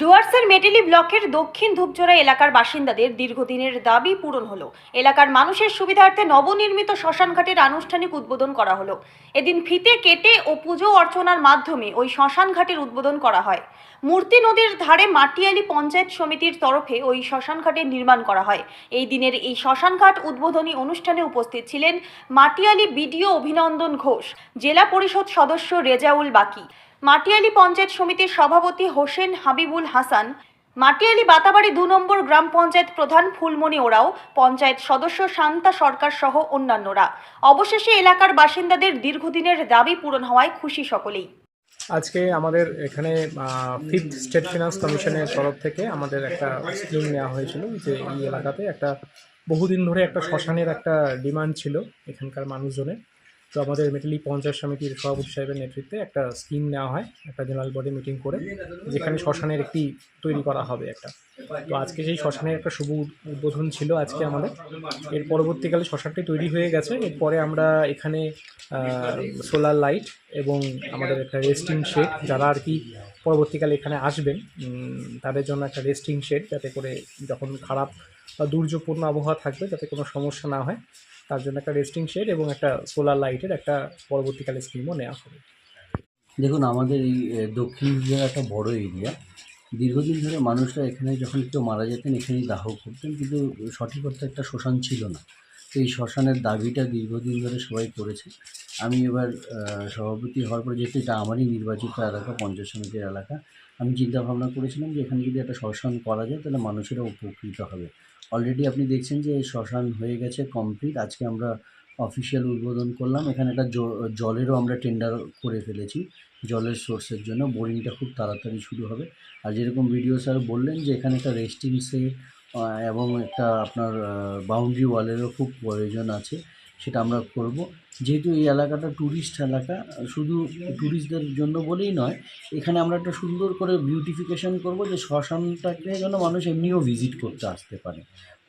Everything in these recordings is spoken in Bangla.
ডুয়ার্সের মেটেলি ব্লকের দক্ষিণ ধূপঝোড়া এলাকার বাসিন্দাদের দীর্ঘদিনের দাবি পূরণ হলো। এলাকার মানুষের সুবিধার্থে নবনির্মিত শ্মশানঘাটের আনুষ্ঠানিক উদ্বোধন করা হলো। এদিন ফিতে কেটে ও পুজো অর্চনার মাধ্যমে ওই শ্মশানঘাটের উদ্বোধন করা হয়। মূর্তি নদীর ধারে মাটিয়ালি পঞ্চায়েত সমিতির তরফে ওই শ্মশানঘাটের নির্মাণ করা হয়। এই দিনের এই শ্মশানঘাট উদ্বোধনী অনুষ্ঠানে উপস্থিত ছিলেন মাটিয়ালি বিডিও অভিনন্দন ঘোষ, জেলা পরিষদ সদস্য রেজাউল বাকি। মাটিয়ালি পঞ্চায়েত সমিতির সভাপতি হোসেন হাবিবুল হাসান, মাটিয়ালি বাতাবাড়ি দু নম্বর গ্রাম পঞ্চায়েত প্রধান ফুলমণি ওরাও, পঞ্চায়েত সদস্য শান্তা সরকার সহ অন্যান্যরা। অবশেষে এলাকার বাসিন্দাদের দীর্ঘদিনের দাবি পূরণ হওয়ায় খুশি সকলেই। আজকে আমাদের এখানে ফিফথ স্টেট ফিনান্স কমিশনের তরফ থেকে আমাদের একটা স্কিম নেওয়া হয়েছিল যে এই এলাকাতে একটা বহুদিন ধরে একটা শ্মশানের একটা ডিমান্ড ছিল এখানকার মানুষজনের। তো আমাদের মেটালি পঞ্চায়েত সমিতির সভাপতি সাহেবের নেতৃত্বে একটা স্কিম নেওয়া হয়, একটা জেনারেল বডি মিটিং করে, যেখানে শ্মশানের একটি তৈরি করা হবে একটা। তো আজকে সেই শ্মশানের একটা শুভ উদ্বোধন ছিল আজকে আমাদের। এর পরবর্তীকালে শ্মশানটি তৈরি হয়ে গেছে। এরপরে আমরা এখানে সোলার লাইট এবং আমাদের একটা রেস্টিং শেড যারা আর কি পরবর্তীকালে এখানে আসবেন। তাদের জন্য একটা রেস্টিং শেড যাতে করে যখন খারাপ বা দুর্যোগপূর্ণ আবহাওয়া থাকবে যাতে কোনো সমস্যা না হয়, তার জন্য একটা রেস্টিং শেড এবং একটা সোলার লাইটের একটা পরবর্তীকালে স্কিমও নেওয়া হবে। দেখুন, আমাদের এই দক্ষিণ জেলা একটা বড় এরিয়া দীর্ঘদিন ধরে মানুষরা এখানে যখন কেউ মারা যেতেন, এখানেই দাহ করতেন, কিন্তু সঠিক অর্থে একটা শ্মশান ছিল না। তো এই শ্মশানের দাবিটা দীর্ঘদিন ধরে সবাই করেছে। আমি এবার সভাপতি হওয়ার পর যেহেতু এটা আমারই নির্বাচিত এলাকা, পঞ্চায়েত সমিতির এলাকা, আমি চিন্তা ভাবনা করেছিলাম যে এখানে যদি একটা শ্মশান করা যায়, তাহলে মানুষেরা উপকৃত হবে। অলরেডি আপনি দেখছেন যে শ্মশান হয়ে গেছে কমপ্লিট আজকে আমরা অফিসিয়াল উদ্বোধন করলাম। এখানে একটা জলেরও আমরা টেন্ডার করে ফেলেছি, জলের সোর্সের জন্য। বোরিংটা খুব তাড়াতাড়ি শুরু হবে। আর যেরকম ভিডিও স্যার বললেন যে এখানে একটা রেস্টিং সেট এবং একটা আপনার বাউন্ডারি ওয়ালেরও খুব প্রয়োজন আছে। সেটা আমরা করব। যেহেতু এই এলাকাটা ট্যুরিস্ট এলাকা, শুধু ট্যুরিস্টদের জন্য বলেই নয়, এখানে আমরা একটা সুন্দর করে বিউটিফিকেশন করব যে শ্মশানটাকে যেন মানুষ এমনিও ভিজিট করতে আসতে পারে।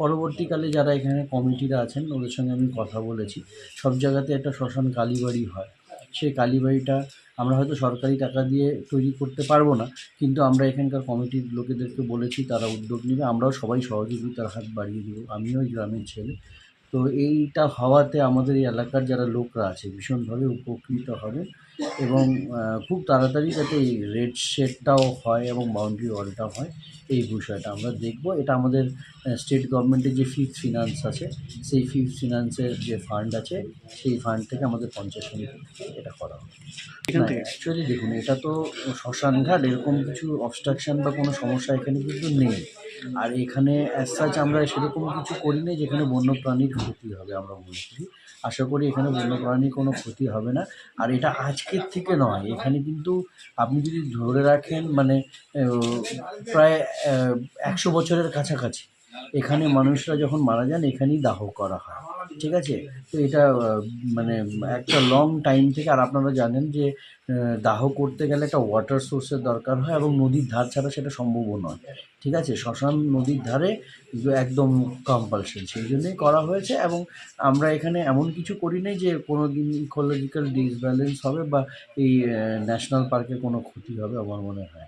পরবর্তীকালে যারা এখানে কমিটিরা আছেন, ওদের সঙ্গে আমি কথা বলেছি। সব জায়গাতে একটা শ্মশান কালীবাড়ি হয়। সেই কালীবাড়িটা আমরা হয়তো সরকারি টাকা দিয়ে তৈরি করতে পারব না, কিন্তু আমরা এখানকার কমিটির লোকেদেরকে বলেছি, তারা উদ্যোগ নেবে। আমরাও সবাই সহযোগিতার হাত বাড়িয়ে দেবো। আমিও গ্রামের ছেলে। তো এইটা হওয়াতে আমাদের এই এলাকার যারা লোকরা আছে ভীষণভাবে উপকৃত হবে এবং খুব তাড়াতাড়ি যাতে এই রেড শেডটাও হয় এবং বাউন্ডারি ওয়ালটাও হয় এই বিষয়টা আমরা দেখব। এটা আমাদের স্টেট গভর্নমেন্টের যে ফিফথ ফিনান্স আছে সেই ফিফথ ফিনান্সের যে ফান্ড আছে সেই ফান্ড থেকে আমাদের পঞ্চাশ এটা করা হবে। অ্যাকচুয়ালি দেখুন এটা তো শ্মশানঘাট এরকম কিছু অবস্ট্রাকশন বা কোনো সমস্যা এখানে কিন্তু নেই। আর এখানে অ্যাজ সাচ আমরা সেরকম কিছু করি না যেখানে বন্যপ্রাণীর ক্ষতি হবে আমরা মনে করি আশা করি এখানে বন্যপ্রাণীর কোনো ক্ষতি হবে না। আর এটা আজকের থেকে নয়, এখানে কিন্তু আপনি যদি ধরে রাখেন মানে প্রায় একশো বছরের কাছাকাছি এখানে মানুষরা যখন মারা যান এখানেই দাহ করা হয়। ঠিক আছে? তো এটা মানে একটা লং টাইম থেকে আর আপনারা জানেন যে দাহ করতে গেলে একটা ওয়াটার সোর্সের দরকার হয় এবং নদীর ধার ছাড়া সেটা সম্ভবও নয়। ঠিক আছে? শ্মশান নদীর ধারে একদম কম্পালশন সেই জন্যই করা হয়েছে এবং আমরা এখানে এমন কিছু করি নাই যে কোনো দিন ইকোলজিক্যাল ডিসব্যালেন্স হবে বা এই ন্যাশনাল পার্কের কোনো ক্ষতি হবে আমার মনে হয়